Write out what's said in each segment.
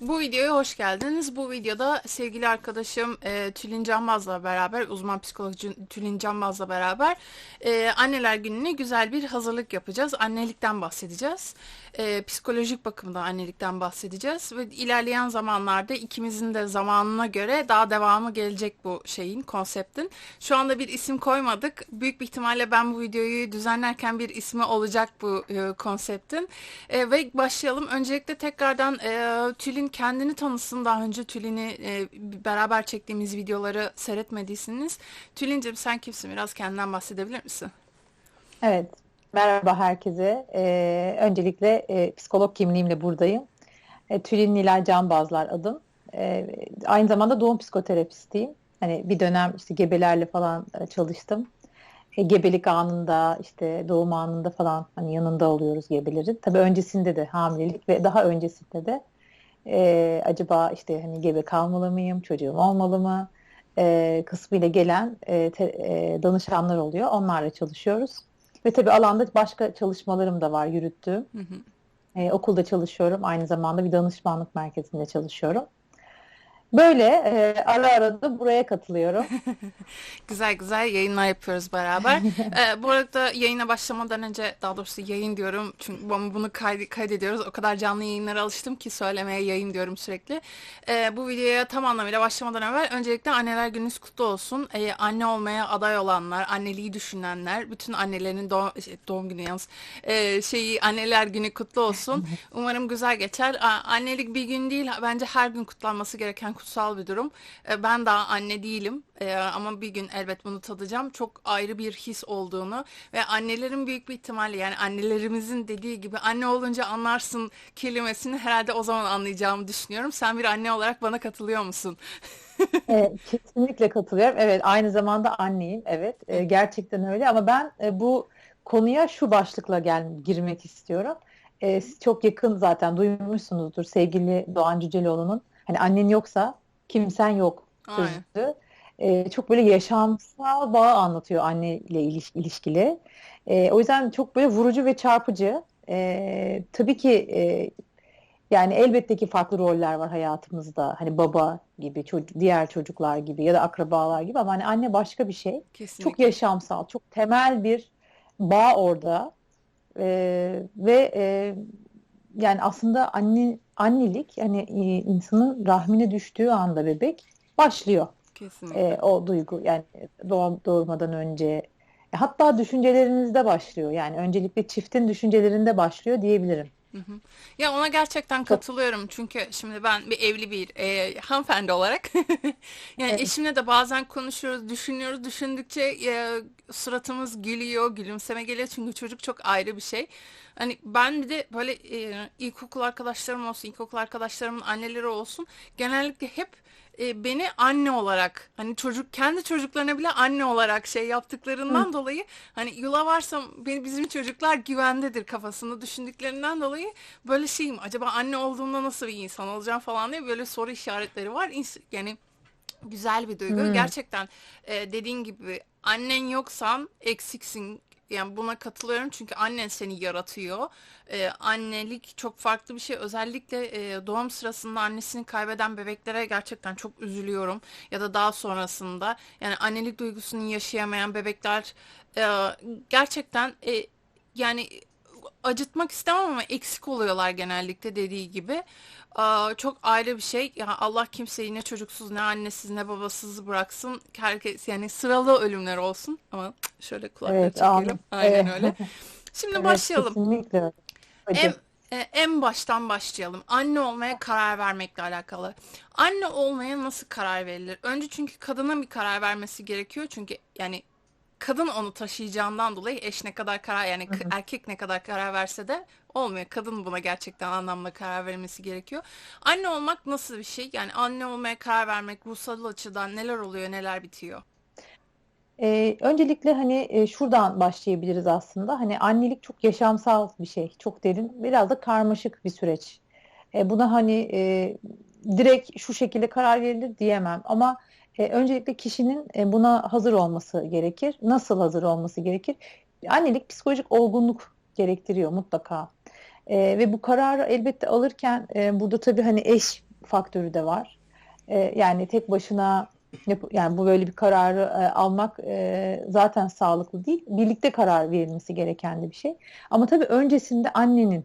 Bu videoya hoş geldiniz. Bu videoda sevgili arkadaşım e, Tülin Canbaz'la beraber, uzman psikologcu Tülin Canbaz'la beraber e, Anneler Günü'ne güzel bir hazırlık yapacağız. Annelikten bahsedeceğiz. E, psikolojik bakımda annelikten bahsedeceğiz ve ilerleyen zamanlarda ikimizin de zamanına göre daha devamı gelecek bu şeyin, konseptin. Şu anda bir isim koymadık. Büyük bir ihtimalle ben bu videoyu düzenlerken bir ismi olacak bu e, konseptin. E, ve başlayalım. Öncelikle tekrardan e, Tülin kendini tanısın. Daha önce Tülin'i e, beraber çektiğimiz videoları seyretmediyseniz. Tülin'cim sen kimsin? Biraz kendinden bahsedebilir misin? Evet, merhaba herkese. Ee, öncelikle e, psikolog kimliğimle buradayım. E, Tülin Nilay Canbazlar adım. E, aynı zamanda doğum psikoterapistiyim. Hani bir dönem işte gebelerle falan e, çalıştım. E, gebelik anında işte doğum anında falan hani yanında oluyoruz gebelerin. Tabii öncesinde de hamilelik ve daha öncesinde de e, acaba işte hani gebe kalmalı mıyım, çocuğum olmalı mı e, kısmıyla gelen e, te, e, danışanlar oluyor. Onlarla çalışıyoruz. Ve tabii alanda başka çalışmalarım da var yürüttüğüm. Hı hı. E, okulda çalışıyorum. Aynı zamanda bir danışmanlık merkezinde çalışıyorum. Böyle e, ara ara da buraya katılıyorum. Güzel güzel yayınlar yapıyoruz beraber. Ee, bu arada yayına başlamadan önce daha doğrusu yayın diyorum çünkü bu- bunu kaydı- kaydediyoruz. O kadar canlı yayınlara alıştım ki söylemeye yayın diyorum sürekli. Ee, bu videoya tam anlamıyla başlamadan evvel öncelikle anneler gününüz kutlu olsun. Ee, anne olmaya aday olanlar, anneliği düşünenler, bütün annelerin doğum, şey, doğum günü yalnız ee, şeyi anneler günü kutlu olsun. Umarım güzel geçer. Aa, Annelik bir gün değil bence her gün kutlanması gereken kutsal bir durum. Ee, Ben daha anne değilim Ee, ama bir gün elbet bunu tadacağım. Çok ayrı bir his olduğunu ve annelerin büyük bir ihtimalle yani annelerimizin dediği gibi anne olunca anlarsın kelimesini herhalde o zaman anlayacağımı düşünüyorum. Sen bir anne olarak bana katılıyor musun? E, kesinlikle katılıyorum. Evet, aynı zamanda anneyim. Evet, e, gerçekten öyle. Ama ben e, bu konuya şu başlıkla gel girmek istiyorum. E, çok yakın zaten duymuşsunuzdur sevgili Doğan Cüceloğlu'nun. Hani annen yoksa kimsen yok Aynen. sözü. E, çok böyle yaşamsal bağ anlatıyor anneyle iliş- ilişkili. E, o yüzden çok böyle vurucu ve çarpıcı. E, tabii ki e, yani elbette ki farklı roller var hayatımızda. Hani baba gibi, çocuk, diğer çocuklar gibi ya da akrabalar gibi ama hani anne başka bir şey. Çok Kesinlikle. yaşamsal, çok temel bir bağ orada. Ee, ve e, yani aslında anne annelik hani e, insanın rahmine düştüğü anda bebek başlıyor. Kesinlikle. Ee, o duygu yani doğum, doğurmadan önce hatta düşüncelerinizde başlıyor. Yani öncelikle çiftin düşüncelerinde başlıyor diyebilirim. Hı hı. Ya ona gerçekten katılıyorum çünkü şimdi ben bir evli bir e, hanımefendi olarak yani evet. eşimle de bazen konuşuyoruz, düşünüyoruz, düşündükçe e, suratımız gülüyor, gülümseme geliyor çünkü çocuk çok ayrı bir şey. Hani ben bir de böyle e, ilkokul arkadaşlarım olsun, ilkokul arkadaşlarımın anneleri olsun genellikle hep e, beni anne olarak hani çocuk kendi çocuklarına bile anne olarak şey Hı. yaptıklarından dolayı hani yula varsam beni bizim çocuklar güvendedir kafasında düşündüklerinden dolayı böyle şeyim acaba anne olduğumda nasıl bir insan olacağım falan diye böyle soru işaretleri var. Yani güzel bir duygu. Hı. Gerçekten e, dediğin gibi annen yoksan eksiksin. Yani buna katılıyorum çünkü annen seni yaratıyor. E, annelik çok farklı bir şey. Özellikle e, doğum sırasında annesini kaybeden bebeklere gerçekten çok üzülüyorum. Ya da daha sonrasında yani annelik duygusunu yaşayamayan bebekler e, gerçekten e, yani acıtmak istemem ama eksik oluyorlar genellikle dediği gibi. Aa, çok ayrı bir şey. Ya Allah kimseyi ne çocuksuz ne annesiz ne babasız bıraksın. Herkes yani sıralı ölümler olsun. Ama şöyle kulakları Evet, çekelim. Aynen Evet, öyle. Şimdi evet başlayalım. kesinlikle. En, e, en baştan başlayalım. Anne olmaya karar vermekle alakalı. Anne olmaya nasıl karar verilir? Önce çünkü kadının bir karar vermesi gerekiyor. Çünkü yani kadın onu taşıyacağından dolayı eş ne kadar karar yani Hı k- hı. erkek ne kadar karar verse de olmuyor. Kadın buna gerçekten anlamda karar vermesi gerekiyor. Anne olmak nasıl bir şey? Yani anne olmaya karar vermek ruhsal açıdan neler oluyor, neler bitiyor? Ee, öncelikle hani e, şuradan başlayabiliriz aslında. Hani annelik çok yaşamsal bir şey, çok derin, biraz da karmaşık bir süreç. E, buna hani e, direkt şu şekilde karar verilir diyemem. Ama e, öncelikle kişinin e, buna hazır olması gerekir. Nasıl hazır olması gerekir? Annelik psikolojik olgunluk gerektiriyor mutlaka. E, ve bu kararı elbette alırken e, burada tabii hani eş faktörü de var. E, yani tek başına yani bu böyle bir kararı e, almak e, zaten sağlıklı değil. Birlikte karar verilmesi gereken de bir şey. Ama tabii öncesinde annenin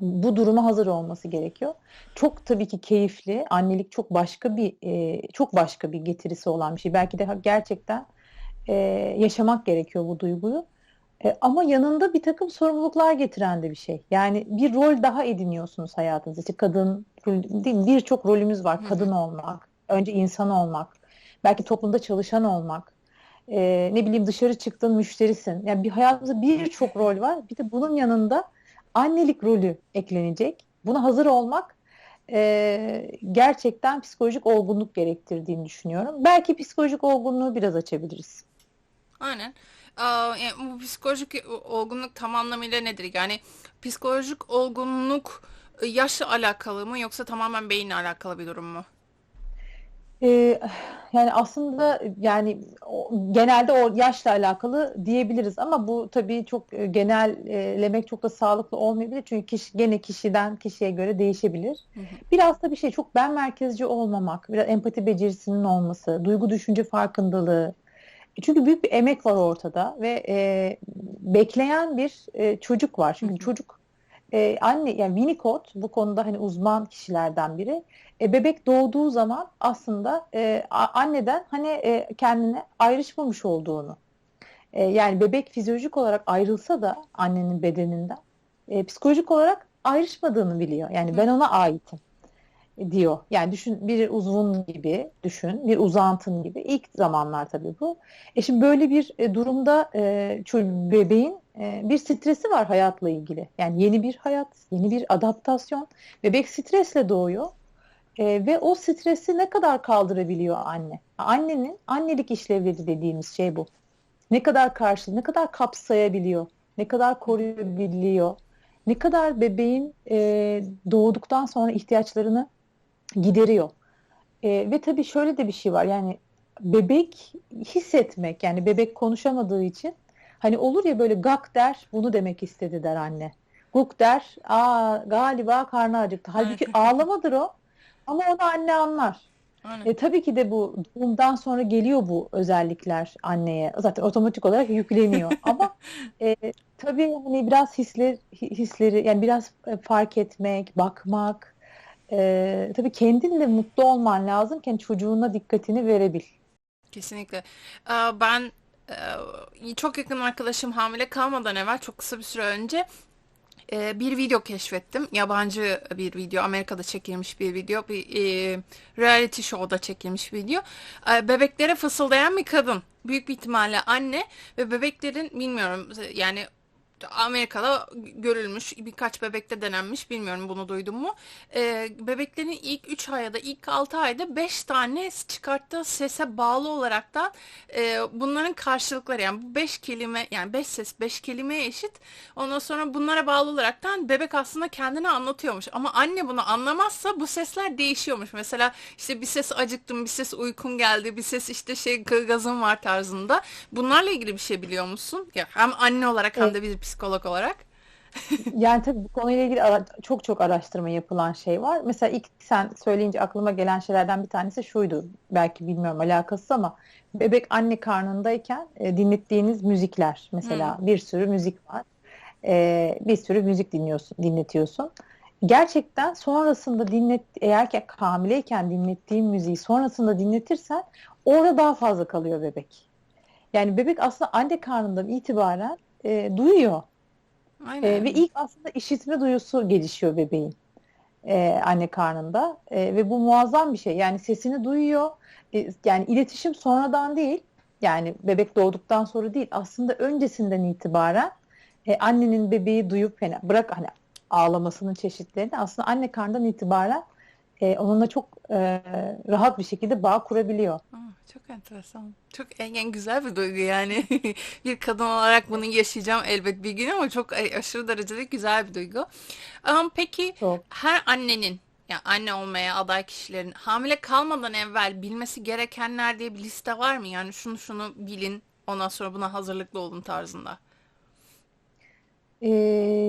bu duruma hazır olması gerekiyor. Çok tabii ki keyifli. Annelik çok başka bir e, çok başka bir getirisi olan bir şey. Belki de gerçekten e, yaşamak gerekiyor bu duyguyu. E, ama yanında bir takım sorumluluklar getiren de bir şey. Yani bir rol daha ediniyorsunuz hayatınızda. İşte kadın, değil? Birçok rolümüz var. Kadın olmak, önce insan olmak, belki toplumda çalışan olmak, e, ne bileyim dışarı çıktın müşterisin. Yani bir hayatımızda birçok rol var. Bir de bunun yanında annelik rolü eklenecek. Buna hazır olmak e, gerçekten psikolojik olgunluk gerektirdiğini düşünüyorum. Belki psikolojik olgunluğu biraz açabiliriz. Aynen. Yani bu psikolojik olgunluk tam anlamıyla nedir? Yani psikolojik olgunluk e, yaşla alakalı mı yoksa tamamen beyinle alakalı bir durum mu? Ee, yani aslında yani o- genelde o yaşla alakalı diyebiliriz ama bu tabii çok e, genellemek çok da sağlıklı olmayabilir çünkü kişi gene kişiden kişiye göre değişebilir. Hı hı. Biraz da bir şey çok ben merkezci olmamak, biraz empati becerisinin olması, duygu düşünce farkındalığı. Çünkü büyük bir emek var ortada ve e, bekleyen bir e, çocuk var. Hı Çünkü hı. çocuk e, anne yani Winnicott bu konuda hani uzman kişilerden biri. E, bebek doğduğu zaman aslında e, anneden hani e, kendine ayrışmamış olduğunu. E, yani bebek fizyolojik olarak ayrılsa da annenin bedeninden e, psikolojik olarak ayrışmadığını biliyor. Yani ben ona aitim diyor. Yani düşün bir uzvun gibi düşün, bir uzantın gibi. İlk zamanlar tabii bu. E şimdi böyle bir e, durumda e, bebeğin e, bir stresi var hayatla ilgili. Yani yeni bir hayat, yeni bir adaptasyon. Bebek stresle doğuyor. E, ve o stresi ne kadar kaldırabiliyor anne? Annenin annelik işlevleri dediğimiz şey bu. Ne kadar karşı, ne kadar kapsayabiliyor, ne kadar koruyabiliyor, ne kadar bebeğin e, doğduktan sonra ihtiyaçlarını gideriyor. E, ve tabii şöyle de bir şey var. Yani bebek hissetmek, yani bebek konuşamadığı için hani olur ya böyle gak der, bunu demek istedi der anne. Guk der, aa galiba karnı acıktı. Halbuki ağlamadır o. Ama onu anne anlar. Aynen. E, tabii ki de bu doğumdan sonra geliyor bu özellikler anneye. Zaten otomatik olarak yükleniyor. Ama e, tabii hani biraz hisler, hi- hisleri yani biraz fark etmek, bakmak. E, tabii kendinle mutlu olman lazım ki hani çocuğuna dikkatini verebil. Kesinlikle. Aa, Ben e, çok yakın arkadaşım hamile kalmadan evvel çok kısa bir süre önce e, bir video keşfettim. Yabancı bir video, Amerika'da çekilmiş bir video, bir e, reality show'da çekilmiş bir video. E, bebeklere fısıldayan bir kadın. Büyük bir ihtimalle anne ve bebeklerin bilmiyorum yani Amerika'da görülmüş birkaç bebekte denenmiş bilmiyorum bunu duydun mu? Ee, bebeklerin ilk 3 ay da ilk 6 ayda 5 tane çıkarttığı sese bağlı olarak da e, bunların karşılıkları yani bu 5 kelime yani 5 ses 5 kelimeye eşit. Ondan sonra bunlara bağlı olaraktan bebek aslında kendini anlatıyormuş. Ama anne bunu anlamazsa bu sesler değişiyormuş. Mesela işte bir ses acıktım, bir ses uykum geldi, bir ses işte şey gazım var tarzında. Bunlarla ilgili bir şey biliyor musun? Ya hem anne olarak hem E, de bir psikolog olarak. yani tabii bu konuyla ilgili çok çok araştırma yapılan şey var. Mesela ilk sen söyleyince aklıma gelen şeylerden bir tanesi şuydu. Belki bilmiyorum alakası ama bebek anne karnındayken e, dinlettiğiniz müzikler mesela Hmm. bir sürü müzik var. E, bir sürü müzik dinliyorsun, dinletiyorsun. Gerçekten sonrasında dinlet eğer ki hamileyken dinlettiğin müziği sonrasında dinletirsen orada daha fazla kalıyor bebek. Yani bebek aslında anne karnından itibaren e, duyuyor. E, ve Aynen. ilk aslında işitme duyusu gelişiyor bebeğin e, anne karnında E, ve bu muazzam bir şey. Yani sesini duyuyor. E, yani iletişim sonradan değil. Yani bebek doğduktan sonra değil. Aslında öncesinden itibaren e, annenin bebeği duyup hani bırak hani ağlamasının çeşitlerini aslında anne karnından itibaren e, onunla çok e, rahat bir şekilde bağ kurabiliyor. Aa, çok enteresan. Çok en, en güzel bir duygu yani. Bir kadın olarak bunu yaşayacağım elbet bir gün ama çok aşırı derecede güzel bir duygu. Am, peki Çok. her annenin ya anne olmaya aday kişilerin hamile kalmadan evvel bilmesi gerekenler diye bir liste var mı? Yani şunu şunu bilin, ondan sonra buna hazırlıklı olun tarzında. Ee,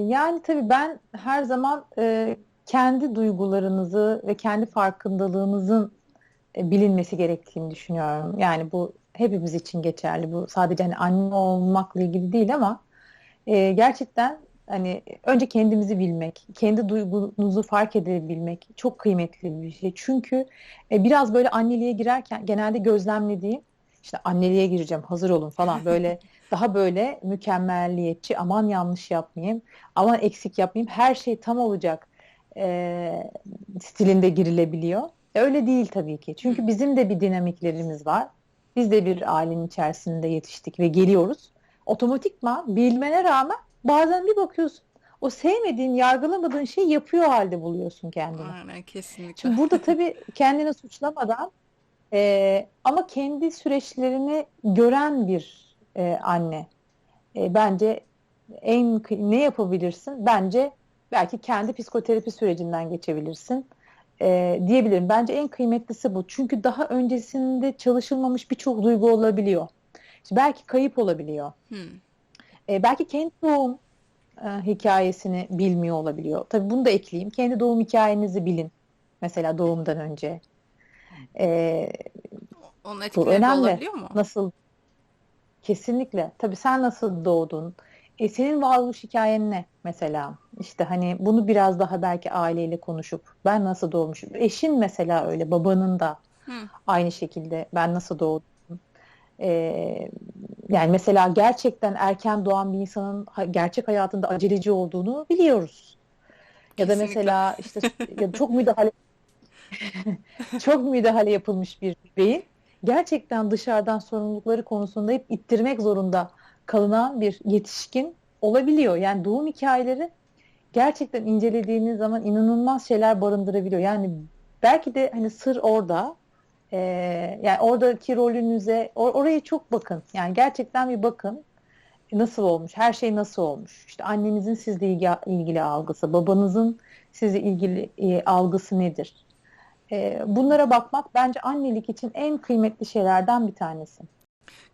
yani tabii ben her zaman e, kendi duygularınızı ve kendi farkındalığınızın bilinmesi gerektiğini düşünüyorum. Yani bu hepimiz için geçerli. Bu sadece hani anne olmakla ilgili değil ama e, gerçekten hani önce kendimizi bilmek, kendi duygunuzu fark edebilmek çok kıymetli bir şey. Çünkü e, biraz böyle anneliğe girerken genelde gözlemlediğim işte anneliğe gireceğim hazır olun falan böyle daha böyle mükemmelliyetçi aman yanlış yapmayayım aman eksik yapmayayım her şey tam olacak e, stilinde girilebiliyor. E, öyle değil tabii ki. Çünkü bizim de bir dinamiklerimiz var. Biz de bir ailenin içerisinde yetiştik ve geliyoruz. Otomatikman bilmene rağmen bazen bir bakıyorsun o sevmediğin, yargılamadığın şeyi yapıyor halde buluyorsun kendini. Aynen kesinlikle. Şimdi burada tabii kendini suçlamadan e, ama kendi süreçlerini gören bir e, anne e, bence en ne yapabilirsin? Bence belki kendi psikoterapi sürecinden geçebilirsin e, diyebilirim. Bence en kıymetlisi bu. Çünkü daha öncesinde çalışılmamış birçok duygu olabiliyor. İşte belki kayıp olabiliyor. Hmm. E, belki kendi doğum e, hikayesini bilmiyor olabiliyor. Tabii bunu da ekleyeyim. Kendi doğum hikayenizi bilin. Mesela doğumdan önce. E, Onun bu etkileri de önemli. olabiliyor mu? Nasıl? Kesinlikle. Tabii sen nasıl doğdun? E, senin varoluş hikayen ne mesela? İşte hani bunu biraz daha belki aileyle konuşup ben nasıl doğmuşum? Eşin mesela öyle, babanın da Hı. aynı şekilde ben nasıl doğdum? E, yani mesela gerçekten erken doğan bir insanın gerçek hayatında aceleci olduğunu biliyoruz. Ya da mesela işte ya çok müdahale çok müdahale yapılmış bir beyin gerçekten dışarıdan sorumlulukları konusunda hep ittirmek zorunda kalınan bir yetişkin olabiliyor. Yani doğum hikayeleri gerçekten incelediğiniz zaman inanılmaz şeyler barındırabiliyor. Yani belki de hani sır orada. Ee, yani oradaki rolünüze or- oraya çok bakın. Yani gerçekten bir bakın. Nasıl olmuş? Her şey nasıl olmuş? İşte annenizin sizle ilgi, ilgili algısı, babanızın sizle ilgili e, algısı nedir? E, bunlara bakmak bence annelik için en kıymetli şeylerden bir tanesi.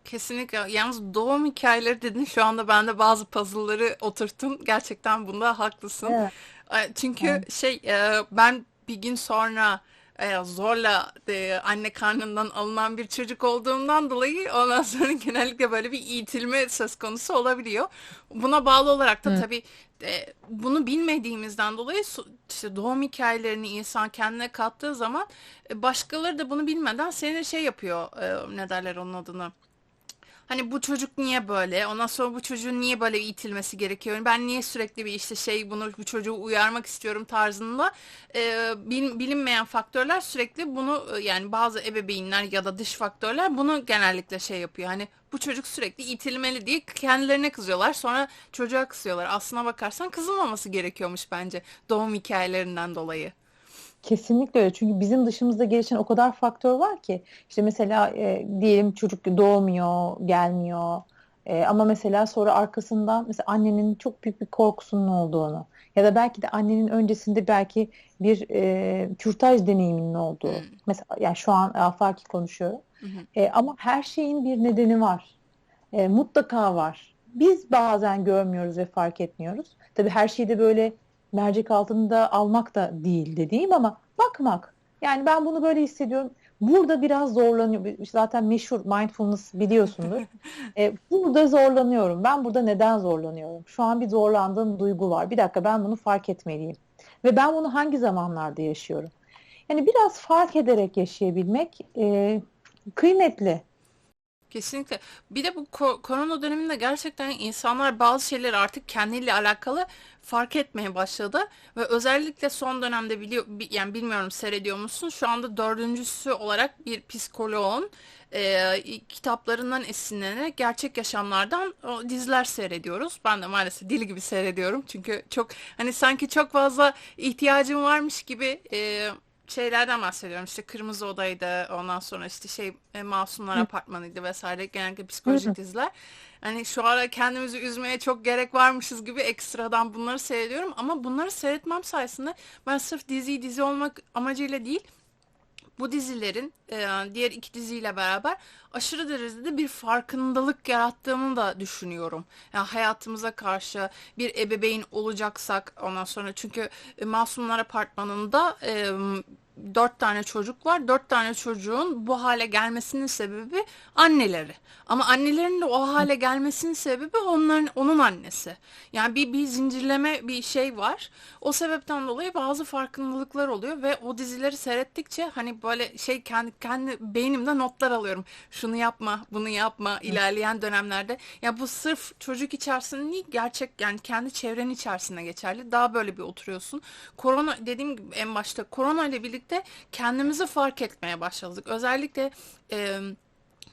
Kesinlikle. Yalnız doğum hikayeleri dedin şu anda bende bazı puzzle'ları oturttun. Gerçekten bunda haklısın. Evet. Çünkü Evet. şey e, ben bir gün sonra e, zorla e, anne karnından alınan bir çocuk olduğumdan dolayı ondan sonra genellikle böyle bir itilme söz konusu olabiliyor. Buna bağlı olarak da Hı. tabii e, bunu bilmediğimizden dolayı işte doğum hikayelerini insan kendine kattığı zaman e, başkaları da bunu bilmeden seni şey yapıyor e, ne derler onun adını Hani bu çocuk niye böyle? Ondan sonra bu çocuğun niye böyle itilmesi gerekiyor? Ben niye sürekli bir işte şey bunu bu çocuğu uyarmak istiyorum tarzında e, bil- bilinmeyen faktörler sürekli bunu yani bazı ebeveynler ya da dış faktörler bunu genellikle şey yapıyor. Hani bu çocuk sürekli itilmeli diye kendilerine kızıyorlar. Sonra çocuğa kızıyorlar. Aslına bakarsan kızılmaması gerekiyormuş bence doğum hikayelerinden dolayı. Kesinlikle öyle. Çünkü bizim dışımızda gelişen o kadar faktör var ki. İşte mesela e, diyelim çocuk doğmuyor, gelmiyor. E, ama mesela sonra arkasından mesela annenin çok büyük bir korkusunun olduğunu ya da belki de annenin öncesinde belki bir e, kürtaj deneyiminin olduğu. Hmm. Mesela yani şu an afaki konuşuyorum. Hı. E, ama her şeyin bir nedeni var. E, mutlaka var. Biz bazen görmüyoruz ve fark etmiyoruz. Tabii her şeyi de böyle mercek altında almak da değil dediğim ama bakmak. Yani ben bunu böyle hissediyorum. Burada biraz zorlanıyor. Zaten meşhur mindfulness biliyorsundur. E, burada zorlanıyorum. Ben burada neden zorlanıyorum? Şu an bir zorlandığım duygu var. Bir dakika ben bunu fark etmeliyim. Ve ben bunu hangi zamanlarda yaşıyorum? Yani biraz fark ederek yaşayabilmek e, kıymetli. Kesinlikle. Bir de bu ko- korona döneminde gerçekten insanlar bazı şeyleri artık kendiyle alakalı fark etmeye başladı ve özellikle son dönemde biliyor bi- yani bilmiyorum seyrediyor musun? Şu anda dördüncüsü olarak bir psikoloğun e, kitaplarından esinlenerek gerçek yaşamlardan o, diziler seyrediyoruz. Ben de maalesef deli gibi seyrediyorum çünkü çok hani sanki çok fazla ihtiyacım varmış gibi e, şeylerden bahsediyorum. İşte Kırmızı Oda'ydı, ondan sonra işte şey e, Masumlar. Apartmanı'ydı vesaire genellikle psikolojik diziler. Hani şu ara kendimizi üzmeye çok gerek varmışız gibi ekstradan bunları seyrediyorum ama bunları seyretmem sayesinde ben sırf diziyi dizi olmak amacıyla değil bu dizilerin e, diğer iki diziyle beraber aşırı derecede bir farkındalık yarattığını da düşünüyorum. Yani hayatımıza karşı bir ebeveyn olacaksak ondan sonra çünkü e, Masumlar Apartmanı'nda e, dört tane çocuk var. Dört tane çocuğun bu hale gelmesinin sebebi anneleri. Ama annelerin de o hale gelmesinin sebebi onların onun annesi. Yani bir bir zincirleme bir şey var. O sebepten dolayı bazı farkındalıklar oluyor ve o dizileri seyrettikçe hani böyle şey kendi kendi beynimde notlar alıyorum. Şunu yapma, bunu yapma ilerleyen dönemlerde. Ya bu sırf çocuk içerisinde değil, gerçek yani kendi çevrenin içerisinde geçerli. Daha böyle bir oturuyorsun. Korona dediğim gibi en başta korona ile birlikte kendimizi fark etmeye başladık. Özellikle e,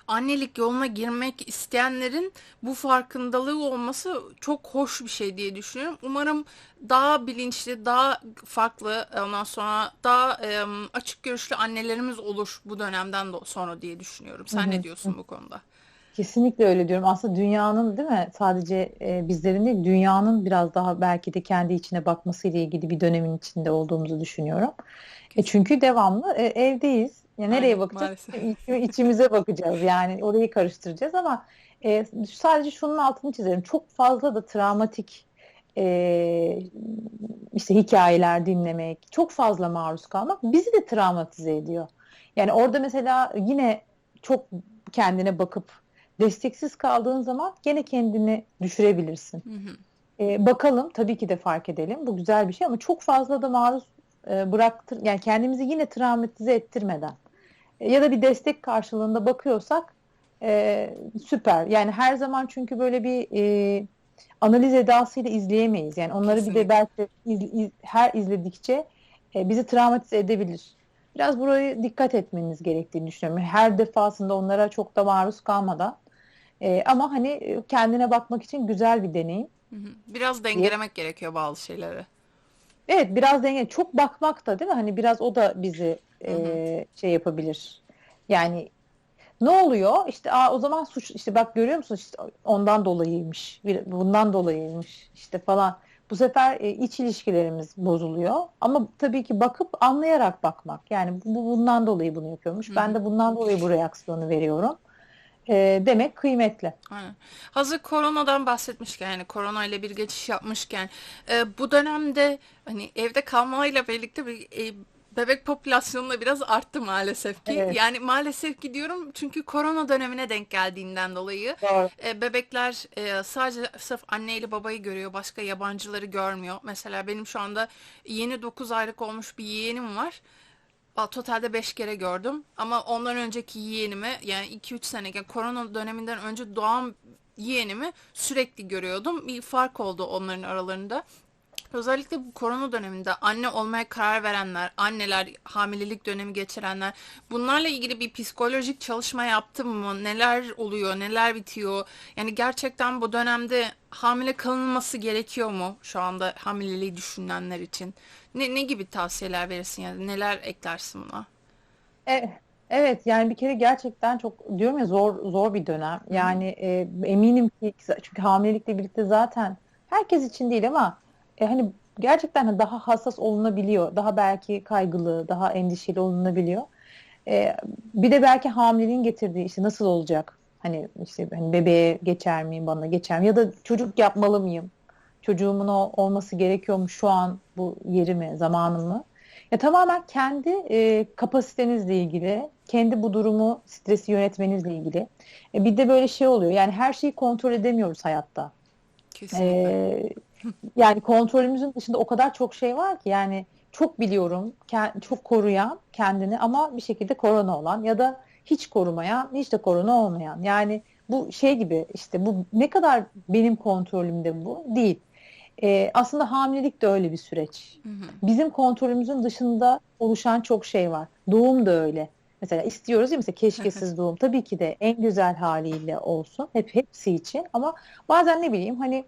annelik yoluna girmek isteyenlerin bu farkındalığı olması çok hoş bir şey diye düşünüyorum. Umarım daha bilinçli, daha farklı, ondan sonra daha e, açık görüşlü annelerimiz olur bu dönemden sonra diye düşünüyorum. Sen Hı ne diyorsun bu konuda? Kesinlikle öyle diyorum. Aslında dünyanın değil mi? Sadece e, bizlerin değil, dünyanın biraz daha belki de kendi içine bakması ile ilgili bir dönemin içinde olduğumuzu düşünüyorum. E, çünkü devamlı e, evdeyiz. Ya nereye Aynen bakacağız? maalesef. İç- İçimize bakacağız. Yani orayı karıştıracağız ama e, sadece şunun altını çizerim. Çok fazla da travmatik e, işte hikayeler dinlemek, çok fazla maruz kalmak bizi de travmatize ediyor. Yani orada mesela yine çok kendine bakıp desteksiz kaldığın zaman gene kendini düşürebilirsin. Hı hı. E, bakalım tabii ki de fark edelim. Bu güzel bir şey ama çok fazla da maruz e, bıraktır yani kendimizi yine travmatize ettirmeden E, ya da bir destek karşılığında bakıyorsak e, süper. Yani her zaman çünkü böyle bir e, analiz edasıyla izleyemeyiz. Yani onları bir de Kesinlikle. belki iz- iz- her izledikçe e, bizi travmatize edebilir. Biraz buraya dikkat etmeniz gerektiğini düşünüyorum. Her defasında onlara çok da maruz kalmadan. E, ama hani e, kendine bakmak için güzel bir deneyim. Biraz diye. dengelemek gerekiyor bazı şeyleri. Evet biraz denge. Çok bakmak da değil mi? Hani biraz o da bizi Hı hı. e, şey yapabilir. Yani ne oluyor? İşte aa, o zaman suç işte bak görüyor musun işte ondan dolayıymış. Bundan dolayıymış işte falan. Bu sefer e, iç ilişkilerimiz bozuluyor. Ama tabii ki bakıp anlayarak bakmak. Yani bu bundan dolayı bunu yapıyormuş. Hı Ben de bundan dolayı bu reaksiyonu veriyorum. E, demek kıymetli. Aynen. Hazır koronadan bahsetmişken yani korona ile bir geçiş yapmışken e, bu dönemde hani evde kalmayla birlikte bir e, bebek popülasyonu da biraz arttı maalesef ki. Evet. Yani maalesef ki diyorum çünkü korona dönemine denk geldiğinden dolayı Doğru. e, bebekler e, sadece sırf anneyle babayı görüyor, başka yabancıları görmüyor. Mesela benim şu anda yeni 9 aylık olmuş bir yeğenim var. Totalde 5 kere gördüm ama ondan önceki yeğenimi yani 2-3 sene yani korona döneminden önce doğan yeğenimi sürekli görüyordum. Bir fark oldu onların aralarında. Özellikle bu korona döneminde anne olmaya karar verenler, anneler, hamilelik dönemi geçirenler bunlarla ilgili bir psikolojik çalışma yaptım mı? Neler oluyor, neler bitiyor? Yani gerçekten bu dönemde hamile kalınması gerekiyor mu şu anda hamileliği düşünenler için? Ne, ne gibi tavsiyeler verirsin yani neler eklersin buna? E- Evet yani bir kere gerçekten çok diyorum ya zor zor bir dönem. Yani e, eminim ki çünkü hamilelikle birlikte zaten herkes için değil ama e, hani gerçekten daha hassas olunabiliyor. Daha belki kaygılı, daha endişeli olunabiliyor. E, bir de belki hamileliğin getirdiği işte nasıl olacak? Hani işte hani bebeğe geçer miyim bana geçer mi? Ya da çocuk yapmalı mıyım? Çocuğumun o, olması gerekiyor mu şu an bu yeri mi, zamanı mı? Ya tamamen kendi e, kapasitenizle ilgili, kendi bu durumu, stresi yönetmenizle ilgili. E, bir de böyle şey oluyor. Yani her şeyi kontrol edemiyoruz hayatta. Kesinlikle. E, yani kontrolümüzün dışında o kadar çok şey var ki yani çok biliyorum, çok koruyan kendini ama bir şekilde korona olan ya da hiç korumayan, hiç de korona olmayan. Yani bu şey gibi işte bu ne kadar benim kontrolümde bu değil. E, aslında hamilelik de öyle bir süreç. Hı hı. Bizim kontrolümüzün dışında oluşan çok şey var. Doğum da öyle. Mesela istiyoruz ya mesela keşkesiz doğum. Tabii ki de en güzel haliyle olsun. Hep hepsi için ama bazen ne bileyim hani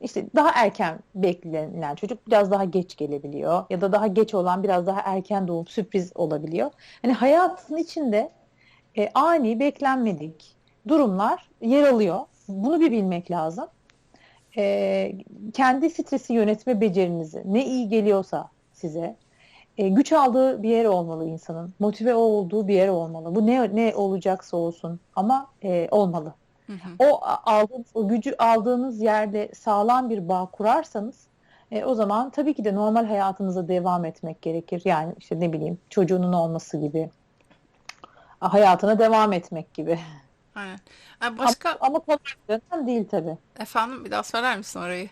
işte daha erken beklenilen çocuk biraz daha geç gelebiliyor ya da daha geç olan biraz daha erken doğum sürpriz olabiliyor. Hani hayatın içinde e, ani beklenmedik durumlar yer alıyor. Bunu bir bilmek lazım. E, kendi stresi yönetme becerinizi ne iyi geliyorsa size e, güç aldığı bir yer olmalı insanın. Motive olduğu bir yer olmalı. Bu ne ne olacaksa olsun ama e, olmalı. Hı hı. O aldığınız, o gücü aldığınız yerde sağlam bir bağ kurarsanız e, o zaman tabii ki de normal hayatınıza devam etmek gerekir. Yani işte ne bileyim çocuğunun olması gibi, hayatına devam etmek gibi. Aynen. Ama, başka ama kolay bir dönem değil tabii. efendim bir daha söyler misin orayı?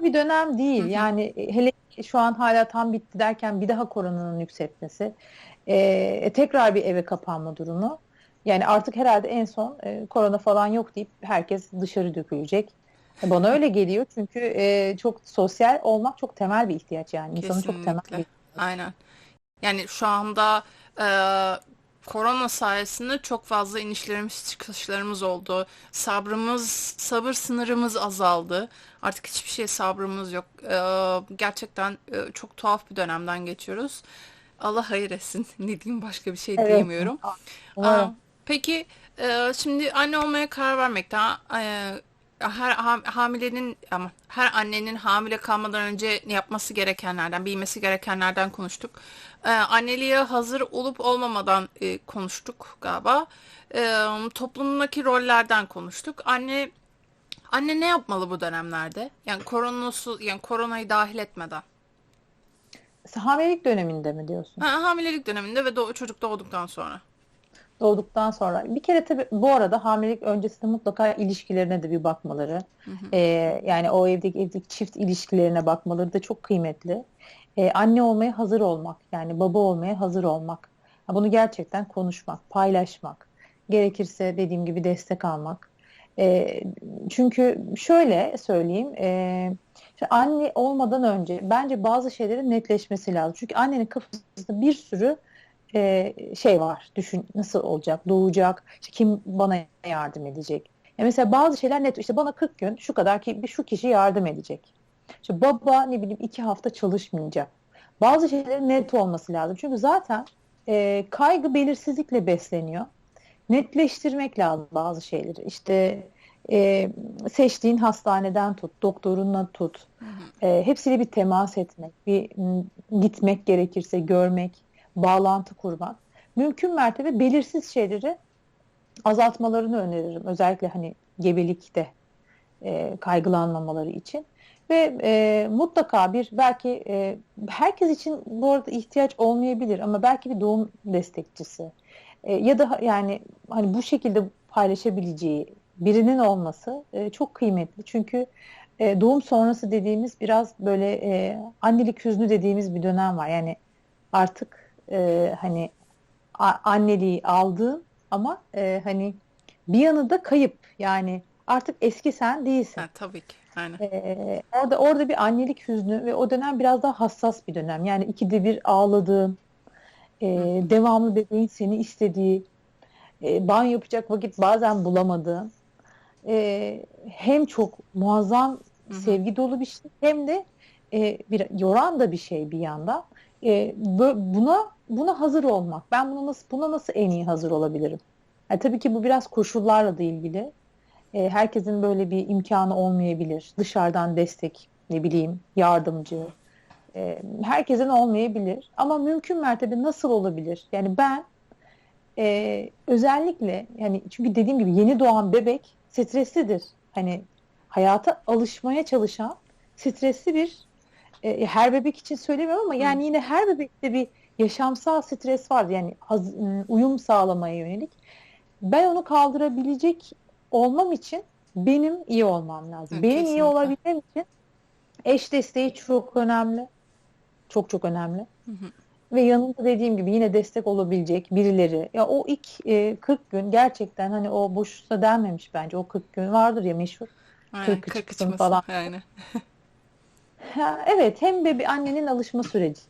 bir dönem Hı değil. hı. Yani e, hele şu an hala tam bitti derken bir daha koronanın yükseltmesi. E, e, tekrar bir eve kapanma durumu. Yani artık herhalde en son e, korona falan yok deyip herkes dışarı dökülecek. E, Bana öyle geliyor çünkü e, çok sosyal olmak çok temel bir ihtiyaç yani. İnsanın çok temel bir Kesinlikle. Aynen. Yani şu anda e, korona sayesinde çok fazla inişlerimiz çıkışlarımız oldu. Sabrımız, sabır sınırımız azaldı. Artık hiçbir şeye sabrımız yok. E, gerçekten e, çok tuhaf bir dönemden geçiyoruz. Allah hayır etsin. Ne diyeyim başka bir şey Evet. diyemiyorum. Aa, Umarım. peki e, şimdi anne olmaya karar vermekte e, her ha- hamilenin ama her annenin hamile kalmadan önce yapması gerekenlerden, bilmesi gerekenlerden konuştuk. E, anneliğe hazır olup olmamadan e, konuştuk galiba. E, toplumdaki rollerden konuştuk. Anne anne ne yapmalı bu dönemlerde? Yani koronası yani koronayı dahil etmeden. Hamilelik döneminde mi diyorsun? Ha, hamilelik döneminde ve doğ- çocuk doğduktan sonra. Doğduktan sonra. Bir kere tabii bu arada hamilelik öncesinde mutlaka ilişkilerine de bir bakmaları. Hı hı. Ee, yani o evdeki, evdeki çift ilişkilerine bakmaları da çok kıymetli. Ee, anne olmaya hazır olmak, yani baba olmaya hazır olmak. Bunu gerçekten konuşmak, paylaşmak. Gerekirse dediğim gibi destek almak. Ee, çünkü şöyle söyleyeyim, e, işte anne olmadan önce bence bazı şeylerin netleşmesi lazım. Çünkü annenin kafasında bir sürü e, şey var. Düşün nasıl olacak, doğacak, işte kim bana yardım edecek. Ya mesela bazı şeyler net işte bana 40 gün şu kadar ki bir şu kişi yardım edecek. İşte baba ne bileyim iki hafta çalışmayacak. Bazı şeylerin net olması lazım. Çünkü zaten e, kaygı belirsizlikle besleniyor. Netleştirmek lazım bazı şeyleri. İşte e, seçtiğin hastaneden tut, doktorunla tut. E, hepsiyle bir temas etmek, bir gitmek gerekirse görmek, bağlantı kurmak. Mümkün mertebe belirsiz şeyleri azaltmalarını öneririm. Özellikle hani gebelikte e, kaygılanmamaları için. Ve e, mutlaka bir belki e, herkes için bu arada ihtiyaç olmayabilir ama belki bir doğum destekçisi e, ya da yani hani bu şekilde paylaşabileceği birinin olması e, çok kıymetli. Çünkü e, doğum sonrası dediğimiz biraz böyle e, annelik hüznü dediğimiz bir dönem var. Yani artık e, hani a- anneliği aldığın ama e, hani bir yanı da kayıp. Yani artık eski sen değilsin. Ha, tabii ki. Aynen. Ee, orada orada bir annelik hüznü ve o dönem biraz daha hassas bir dönem. Yani ikide bir ağladığın, e, devamlı bebeğin seni istediği, e, banyo yapacak vakit bazen bulamadığın, e, hem çok muazzam Hı hı. sevgi dolu bir şey hem de e, bir yoran da bir şey bir yandan. E, buna buna hazır olmak. Ben buna nasıl buna nasıl en iyi hazır olabilirim? Yani tabii ki bu biraz koşullarla da ilgili. E, herkesin böyle bir imkanı olmayabilir. Dışarıdan destek, ne bileyim, yardımcı. E, herkesin olmayabilir. Ama mümkün mertebe nasıl olabilir? Yani ben e, özellikle yani çünkü dediğim gibi yeni doğan bebek streslidir. Hani hayata alışmaya çalışan stresli bir e, her bebek için söylemiyorum ama yani yine her bebekte bir yaşamsal stres var. Yani haz- uyum sağlamaya yönelik. Ben onu kaldırabilecek olmam için benim iyi olmam lazım. Hı, Benim iyi kesinlikle. olabilmem için eş desteği çok önemli. Çok çok önemli. Hı hı. Ve yanında dediğim gibi yine destek olabilecek birileri. Ya o ilk e, 40 gün gerçekten hani o boşuna denmemiş bence. O 40 gün vardır ya meşhur. Aynen. 40 Kırk çıksın içmesi. falan. Aynen. Ha, evet hem bebe annenin alışma süreci.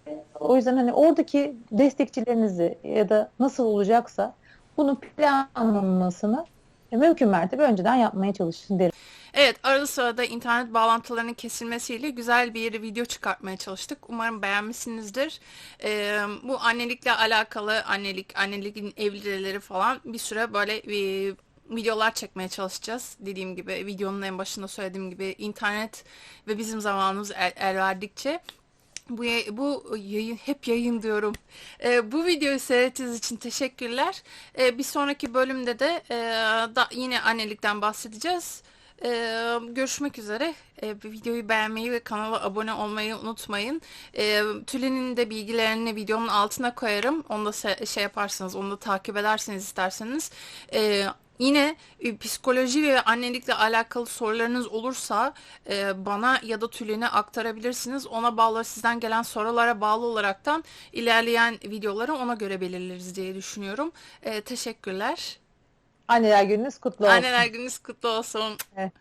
O yüzden hani oradaki destekçilerinizi ya da nasıl olacaksa bunun planlanmasını mümkün mertebe önceden yapmaya çalışın derim. Evet, arada sırada internet bağlantılarının kesilmesiyle güzel bir video çıkartmaya çalıştık. Umarım beğenmişsinizdir. Ee, bu annelikle alakalı annelik, annelikin evlileri falan bir süre böyle e, videolar çekmeye çalışacağız. Dediğim gibi videonun en başında söylediğim gibi internet ve bizim zamanımız el, el verdikçe Bu, bu yayın hep yayın diyorum. Ee, bu videoyu seyrettiğiniz için teşekkürler. Ee, bir sonraki bölümde de e, da yine annelikten bahsedeceğiz. Ee, görüşmek üzere. Ee, videoyu beğenmeyi ve kanala abone olmayı unutmayın. Ee, Tülin'in de bilgilerini videonun altına koyarım. Onu da şey yaparsınız, onu da takip ederseniz isterseniz. Ee, Yine e, psikoloji ve annelikle alakalı sorularınız olursa e, bana ya da Tülin'e aktarabilirsiniz. Ona bağlı sizden gelen sorulara bağlı olaraktan ilerleyen videoları ona göre belirleriz diye düşünüyorum. E, teşekkürler. Anneler gününüz kutlu olsun. Anneler gününüz kutlu olsun. Evet.